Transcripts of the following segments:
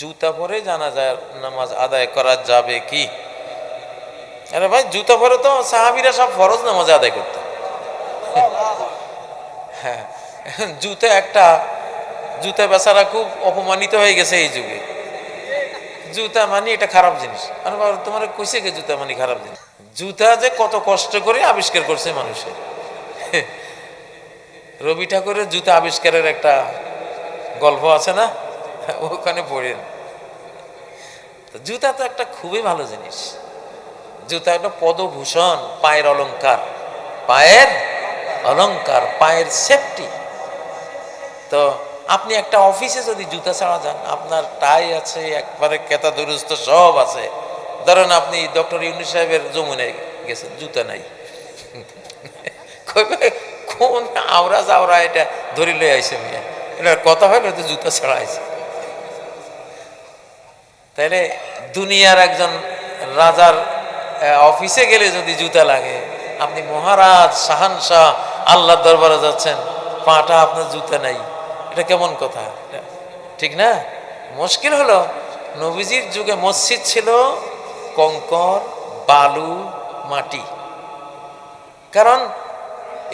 জুতা পরে জানাজার নামাজ আদায় করা যাবে কি? আরে ভাই, জুতা পরে তো সাহাবিরা সব ফরজ নামাজ আদায় করত। হ্যাঁ জুতা একটা, জুতা বেচারা খুব অপমানিত হয়ে গেছে এই যুগে। জুতা মানে এটা খারাপ জিনিস। আরে তোমার কইছে কে জুতা মানে খারাপ জিনিস? জুতা যে কত কষ্ট করে আবিষ্কার করছে মানুষের। রবি ঠাকুরের জুতা আবিষ্কারের একটা গল্প আছে না? ওখানে পড়েন। জুতা তো একটা খুবই ভালো জিনিস। জুতা একটা পদভূষণ, পায়ের অলংকার। পায়ের অলংকার, পায়ের সেফটি তো আপনি একটা অফিসে যদি জুতা ছাড়া যান, আপনার টাই আছে, একবারে কেতা দুরুস্ত সব আছে। ধরেন আপনি ডক্টর ইউনি সাহেবের যমুনে গেছেন, জুতা নাই। কোন আওরা যাওরা এটা ধরি লই আইসে মিয়া। এটার কথা হলো তো জুতা ছাড়া আইছে তাইলে দুনিয়ার একজন রাজার অফিসে গেলে যদি জুতা লাগে, আপনি মহারাজ শাহানশাহ আল্লাহর দরবারে যাচ্ছেন, পাটা আপনার জুতা নাই। এটা কেমন কথা? ঠিক না? মুশকিল হলো। নবীজির যুগে মসজিদ ছিল কঙ্কর, বালু, মাটি। কারণ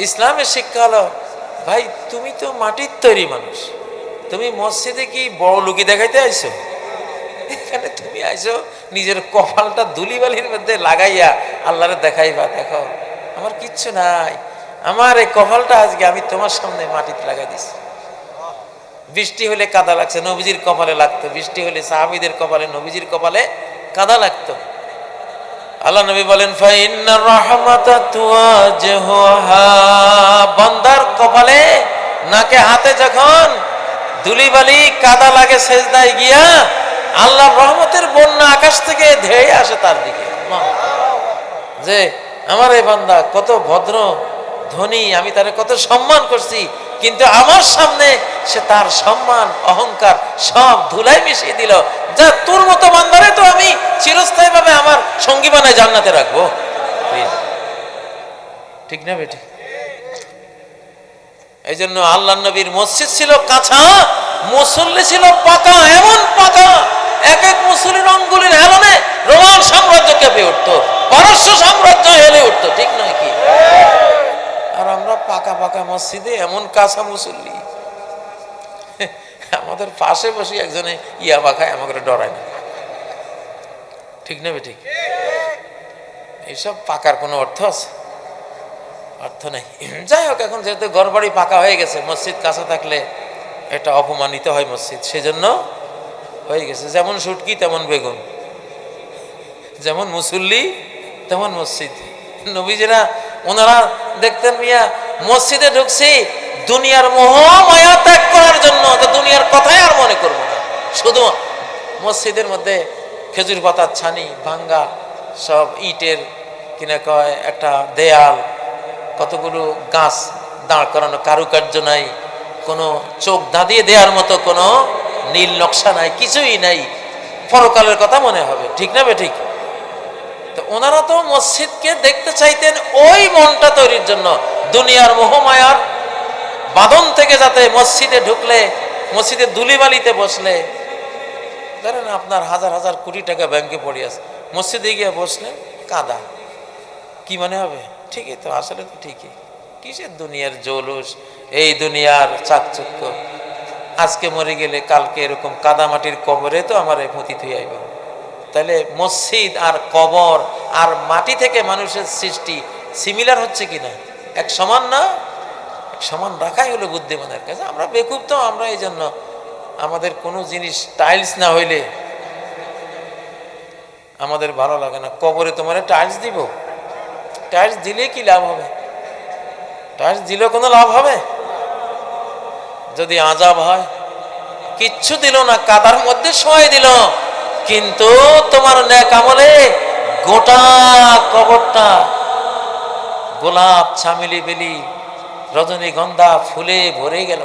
ইসলামের শিক্ষা হলো, ভাই, তুমি তো মাটির তৈরি মানুষ। তুমি মসজিদে কি বড় লুকি দেখাইতে আইছো? এখানে তুমি আইছো নিজের কপালটা ধুলিবালির মধ্যে লাগাইয়া আল্লাহরে দেখাইবা, দেখো। আমার কিচ্ছু নাই। আমার এই কপালটা আজকে আমি তোমার সামনে মাটিতে লাগাই দিছি। বৃষ্টি হলে কাদা লাগছে, নবীজির কপালে লাগতো। বৃষ্টি হলে সাহাবিদের কপালে, নবীজির কপালে কাদা লাগতো। আল্লাহ নবী বলেন বান্দার কপালে, নাকে হাতে যখন ধুলিবালি কাদা লাগে, সেজদায় গিয়া আল্লাহর রহমতের বন্যা আকাশ থেকে ধেয়ে আসে তার দিকে। যে, আমার এই বান্দা কত ভদ্র, ধনী, আমি তারে কত সম্মান করছি, কিন্তু আমার সামনে সে তার সম্মান, অহংকার সব ধুলাই মিশিয়ে দিল। যা তোর মতো বান্দারে তো আমি চিরস্থায়ী ভাবে আমার সঙ্গী বানায় জান্নাতে রাখব। ঠিক না বেটি? এই জন্য আল্লাহ নবীর মসজিদ ছিল কাঁচা, মুসল্লি ছিল পাকা, এমন পাকা এক এক মুসলির অঙ্গুলির হেলনে রোমান সাম্রাজ্য কেঁপে উঠতো। পারস্য সাম্রাজ্য হেলে উঠতো, ঠিক নয় কি? আর আমরা পাকা পাকা মসজিদে এমন কাঁচা মুসল্লি। আমাদের পাশে বসে একজনে ইয়া পাখায় আমাকে ডরায় না। ঠিক না ঠিক এইসব পাকার কোনো অর্থ আছে? অর্থ নেই। যাই হোক, এখন যেহেতু ঘরবাড়ি পাকা হয়ে গেছে, মসজিদ কাঁচা থাকলে এটা অপমানিত হয় মসজিদ। সেজন্য হয়ে গেছে। যেমন সুটকি তেমন বেগুন। যেমন মুসল্লি, তেমন মসজিদ। নবীজিরা, ওনারা দেখতেন, মিয়া, মসজিদে ঢুকছি, দুনিয়ার মোহ মায়া ত্যাগ করার জন্য দুনিয়ার কথাই আর মনে করব না। শুধু মসজিদের মধ্যে খেজুর পাতার ছানি, ভাঙ্গা, সব ইটের কিনা কয়, একটা দেয়াল, কতগুলো গাছ দাঁড় করানো কারুকার্য নাই। কোনো চোখ দাঁড়িয়ে দেওয়ার মতো কোনো নীল নকশা নাই, কিছুই নাই। পরকালের কথা মনে হবে, ঠিক না বে ঠিক তো ওনারা তো মসজিদকে দেখতে চাইতেন ওই মনটা তৈরির জন্য। দুনিয়ার মোহমায়ার বাদন থেকে যাতে মসজিদে ঢুকলে, মসজিদে দুলিবালিতে বসলে। ধরেন আপনার হাজার হাজার কোটি টাকা ব্যাংকে পড়ে আছে, মসজিদে গিয়ে বসলে কাদা। কি মনে হবে? ঠিকই তো, আসলে তো ঠিকই। কিসের দুনিয়ার জৌলুস? এই দুনিয়ার চাকচক্য। আজকে মরে গেলে, কালকে এরকম কাদামাটির কবরে তো আমার পতিত হয়ে আইব। তাহলে মসজিদ আর কবর আর মাটি থেকে মানুষের সৃষ্টি সিমিলার হচ্ছে কি না? এক সমান না? এক সমান রাখাই হলো বুদ্ধিমানের কাছে আমরা বেকুব তো, আমরা এই জন্য আমাদের কোনো জিনিস টাইলস না হইলে আমাদের ভালো লাগে না। কবরে তোমার টাইলস দিব। টাইলস দিলে কি লাভ হবে? টাইলস দিলে কোনো লাভ হবে? যদি আজাব হয়, কিচ্ছু দিল না, কাদার মধ্যে শোয়াই দিল। কিন্তু তোমার ন্যাক আমলে গোটা কবরটা গোলাপ, ছামিলি, বেলি, রজনীগন্ধা, ফুলে ভরে গেল।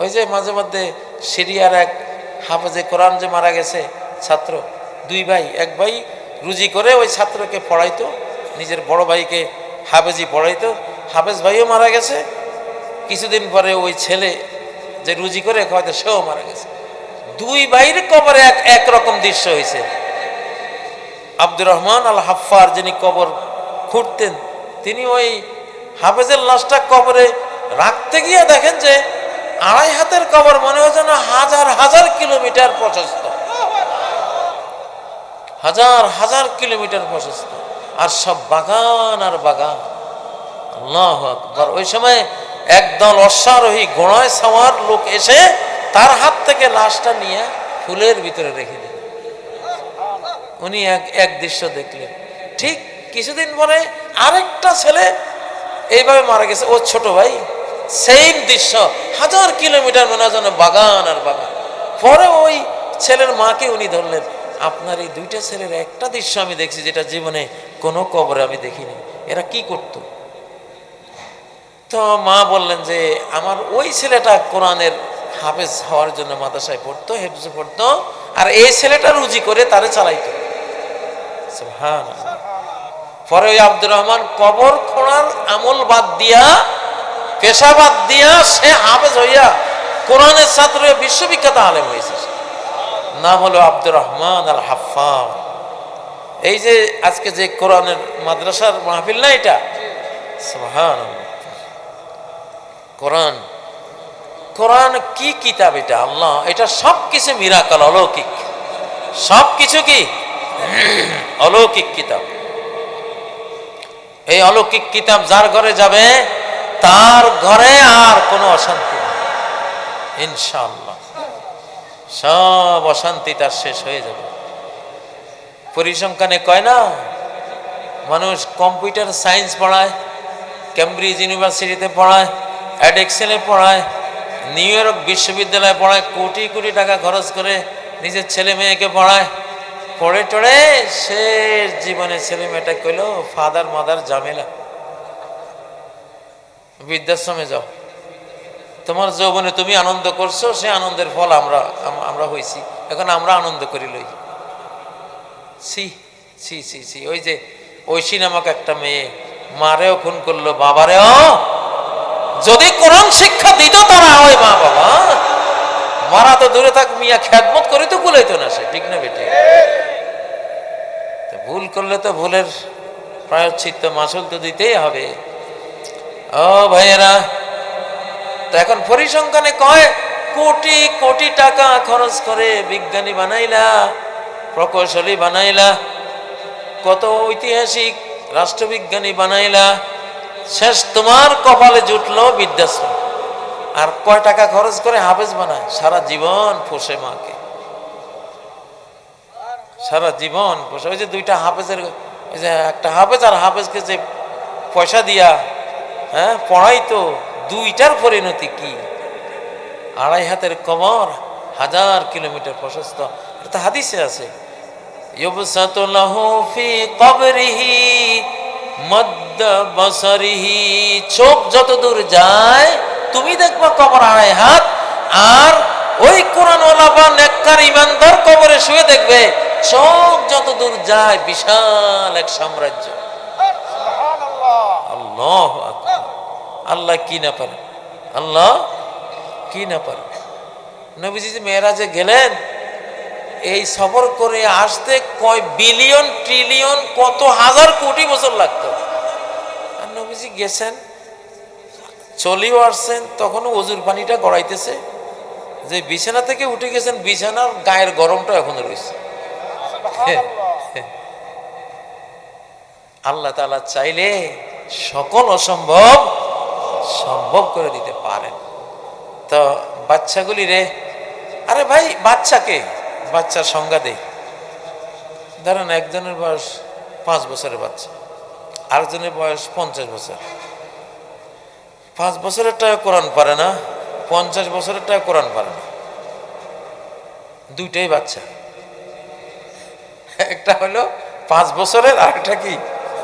ওই যে মাঝে মধ্যে সিরিয়ার এক হাফেজে কোরআন যে মারা গেছে, ছাত্র, দুই ভাই, এক ভাই রুজি করে ওই ছাত্রকে পড়াইতো, নিজের বড় ভাইকে হাফেজি পড়াইতো। হাফেজ ভাইও মারা গেছে কিছুদিন পরে ওই ছেলে যে রুজি করে খাওয়াইতো সেও মারা গেছে। দুই ভাইয়ের কবরে এক একরকম দৃশ্য হয়েছে। আব্দুর রহমান আল হাফার যিনি কবর খুঁড়তেন, তিনি ওই হাফেজের লাশটা কবরে রাখতে গিয়ে দেখেন যে আড়াই হাতের কবর মনে হচ্ছে না হাজার হাজার কিলোমিটার প্রশস্ত। হাজার হাজার কিলোমিটার প্রশস্ত। আর সব বাগান আর বাগান। আল্লাহ আকবার। ওই সময় একদল অশ্বারোহী ঘোড়ায় সাওয়ার লোক এসে তার হাত থেকে লাশটা নিয়ে ফুলের ভিতরে রেখে দিল। উনি এক এক দৃশ্য দেখলেন। ঠিক কিছুদিন পরে আরেকটা ছেলে এইভাবে মারা গেছে। ও ছোট ভাই সেম দৃশ্য, হাজার কিলোমিটার মনে হয় বাগান আর বাগান। পরে ওই ছেলের মাকে উনি ধরলেন, আপনার এই দুইটা ছেলের একটা দৃশ্য আমি দেখছি যেটা জীবনে কোনো কবরে আমি দেখিনি। এরা কি করতো? তো মা বললেন যে, আমার ওই ছেলেটা কোরআনের হাফেজ হওয়ার জন্য মাদ্রাসায় পড়তো হেফজে পড়তো, আর এই ছেলেটা রুজি করে তারে চালাইতো। পরে ওই আব্দুর রহমান কবর খোঁড়ার আমল বাদ দিয়া, পেশা বাদ দিয়া সে হাফেজ হইয়া কোরআনের ছাত্র হয়ে বিশ্ববিখ্যাত আলেম হয়েছে। নাম হলো আব্দুর রহমান আল হাফা এই যে আজকে যে কোরআনের মাদ্রাসার মাহফিল না এটা সুবহানাল্লাহ। কোরআন। কোরআন কি কিতাব এটা? আল্লাহ, এটা সব কিছু মিরাকল, অলৌকিক। সব কিছু কি? অলৌকিক কিতাব। এই অলৌকিক কিতাব যার ঘরে যাবে, তার ঘরে আর কোনো অশান্তি নেই। ইনশাআল্লাহ। সব অশান্তি তার শেষ হয়ে যাবে। পরিসংখ্যানে কয় না, মানুষ কম্পিউটার সায়েন্স পড়ায় ক্যামব্রিজ ইউনিভার্সিটিতে পড়ায় অ্যাডেক্সেলে পড়ায় নিউ ইয়র্ক বিশ্ববিদ্যালয়ে পড়ায়, কোটি কোটি টাকা খরচ করে নিজের ছেলে মেয়েকে পড়ায়। পড়ে টড়ে শেষ জীবনে ছেলে মেয়েটা কইল ফাদার মাদার ঝামেলা। বৃদ্ধাশ্রমে যাও। তোমার যৌবনে তুমি আনন্দ করছ, সে আনন্দের ফল আমরা আমরা হইছি। এখন আমরা আনন্দ করি লই। সি সি সি সি ওই যে ঐশী নামক একটা মেয়ে, মারেও খুন করল, বাবারেও যদি কোরআন শিক্ষা দিত তারা, ওই মা বাবা। মারা তো দূরে থাক, মিয়া খ্যাতমত করে তো কুলাইতো না সে, ঠিক না বেটে? ভুল করলে তো ভুলের প্রায়শ্চিত্ত মাসুল তো দিতেই হবে। ও ভাইয়েরা, তো এখন পরিসংখ্যানে কয়, কোটি কোটি টাকা খরচ করে বিজ্ঞানী বানাইলা, প্রকৌশলী বানাইলা, কত ঐতিহাসিক রাষ্ট্রবিজ্ঞানী বানাইলা শেষ তোমার কপালে জুটলো বিদ্যাশ্রম আর কয় টাকা খরচ করে হাফেজ বানায়? সারা জীবন পোষে মাকে। সারা জীবন পোষে। ওই যে দুইটা হাফেজের ওই যে একটা হাফেজ আর হাফেজকে যে পয়সা দিয়া হ্যাঁ পড়াই তো দুইটার পরিণতি কি? আড়াই হাতের কমর হাজার কিলোমিটার প্রশস্ত। এটা হাদিসে আছে। ইউবসাতু ফি কবরিহি মদ বসরিহি, চোখ যত দূর যায়, তুমি দেখবা কবর আড়াই হাত, আর ওই কোরআনওয়ালা বা ইমানদার কবরে শুয়ে দেখবে, চোখ যত দূর যায়, বিশাল এক সাম্রাজ্য। আল্লাহ আল্লাহ কি না পারে? আল্লাহ কি না পারে? নবীজি যে মেয়েরাজে গেলেন, এই সফর করে আসতে কয় বিলিয়ন ট্রিলিয়ন কত হাজার কোটি বছর লাগতো। নবীজি গেছেন চলেও আসছেন তখনও অজুর পানিটা গড়াইতেছে। যে বিছানা থেকে উঠে গেছেন বিছানার গায়ের গরমটা এখনও রয়েছে। আল্লাহ তালা চাইলে সকল অসম্ভব সম্ভব করে দিতে পারেন। তো বাচ্চাগুলি রে আরে ভাই বাচ্চাকে বাচ্চার সংজ্ঞা দেই ধরেন একজনের বয়স পাঁচ বছরের বাচ্চা। আরেকজনের বয়স পঞ্চাশ বছর। পাঁচ বছরের টাকা কোরআন পারে না, পঞ্চাশ বছরের টাকা কোরআন পারে না। দুইটাই বাচ্চা। একটা হলো পাঁচ বছরের, আর একটা কি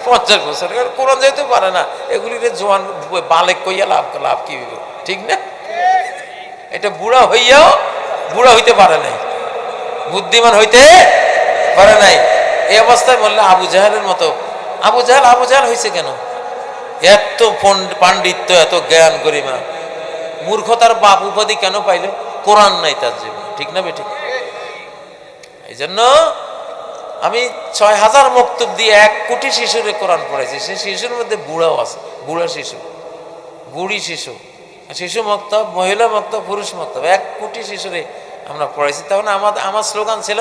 পঞ্চাশ বছরের। কোরআন যেহেতু পারে না এগুলিকে জোয়ান বালেক কইয়া লাভ লাভ কি ঠিক না? এটা বুড়া হইয়াও, বুড়া হইতে পারে নাই। বুদ্ধিমান হইতে পারে নাই। এই অবস্থায় বললে আবু জাহালের মতো আবু জাহাল আবু জাহাল হয়েছে কেন? এত পাণ্ডিত্য, এত জ্ঞান গরিমা। মূর্খতার বাপ উপাধি কেন পাইল? কোরআন নাই তার জীবনে। ঠিক না বেঠিক? এই জন্য আমি ছয় হাজার মক্তব দিয়ে এক কোটি শিশুরে কোরআন পড়েছি সে শিশুর মধ্যে বুড়াও আছে। বুড়া শিশু। বুড়ি শিশু। শিশু মক্তব, মহিলা মক্তব, পুরুষ মক্তব। এক কোটি শিশুরে আমরা পড়েছি তখন আমার আমার স্লোগান ছিল,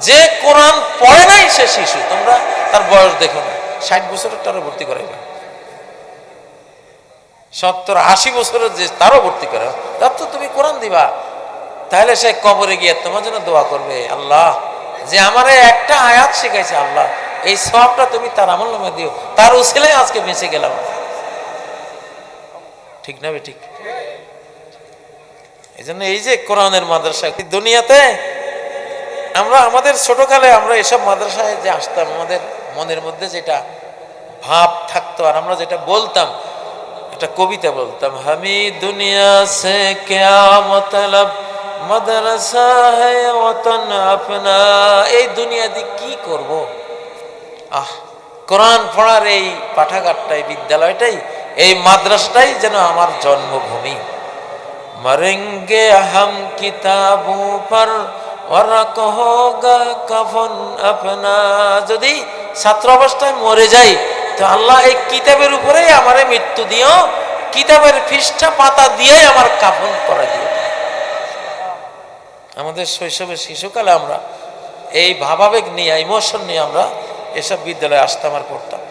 যে কোরআন পড়ে নাই সে শিশু। তোমরা তার বয়স দেখো না। ষাট বছরের তারও ভর্তি করাইবে সত্তর, আশি বছরের যে তারও ভর্তি করে। তার তো তুমি কোরআন দিবা। তাহলে সে কবরে গিয়ে তোমার জন্য দোয়া করবে, আল্লাহ, যে আমারে একটা আয়াত শিখাইছে আল্লাহ, এই সবটা তুমি তার আমল নামে দিও। তার উসিলে আজকে বেঁচে গেলাম। ঠিক না ঠিক? এই জন্য এই যে কোরআনের মাদ্রাসা দুনিয়াতে আমরা আমাদের ছোটকালে আমরা এসব মাদ্রাসায় যে আসতাম, আমাদের মনের মধ্যে যেটা ভাব থাকতো, আর আমরা যেটা বলতাম এটা কবিতা বলতাম, হামি দুনিয়া সে কেয়ামতলব মাদ্রাসা হতন আপনা। এই দুনিয়াতে কি করব? আহ, কোরআন পড়ার এই পাঠাগারটাই বিদ্যালয়টাই, এই মাদ্রাসটাই যেন আমার জন্মভূমি। মরেঙ্গে হাম কিতাবো পর ওরক হোগা কফন আপনা। যদি ছাত্র অবস্থায় মরে যাই, তো আল্লাহ এই কিতাবের উপরেই আমার মৃত্যু দিও, কিতাবের ফিসটা পাতা দিয়ে আমার কাফন করা দিও। আমাদের শৈশবে শিশুকালে আমরা এই ভাবাবেগ নিয়ে ইমোশন নিয়ে আমরা এসব বিদ্যালয়ে আসতাম আর পড়তাম।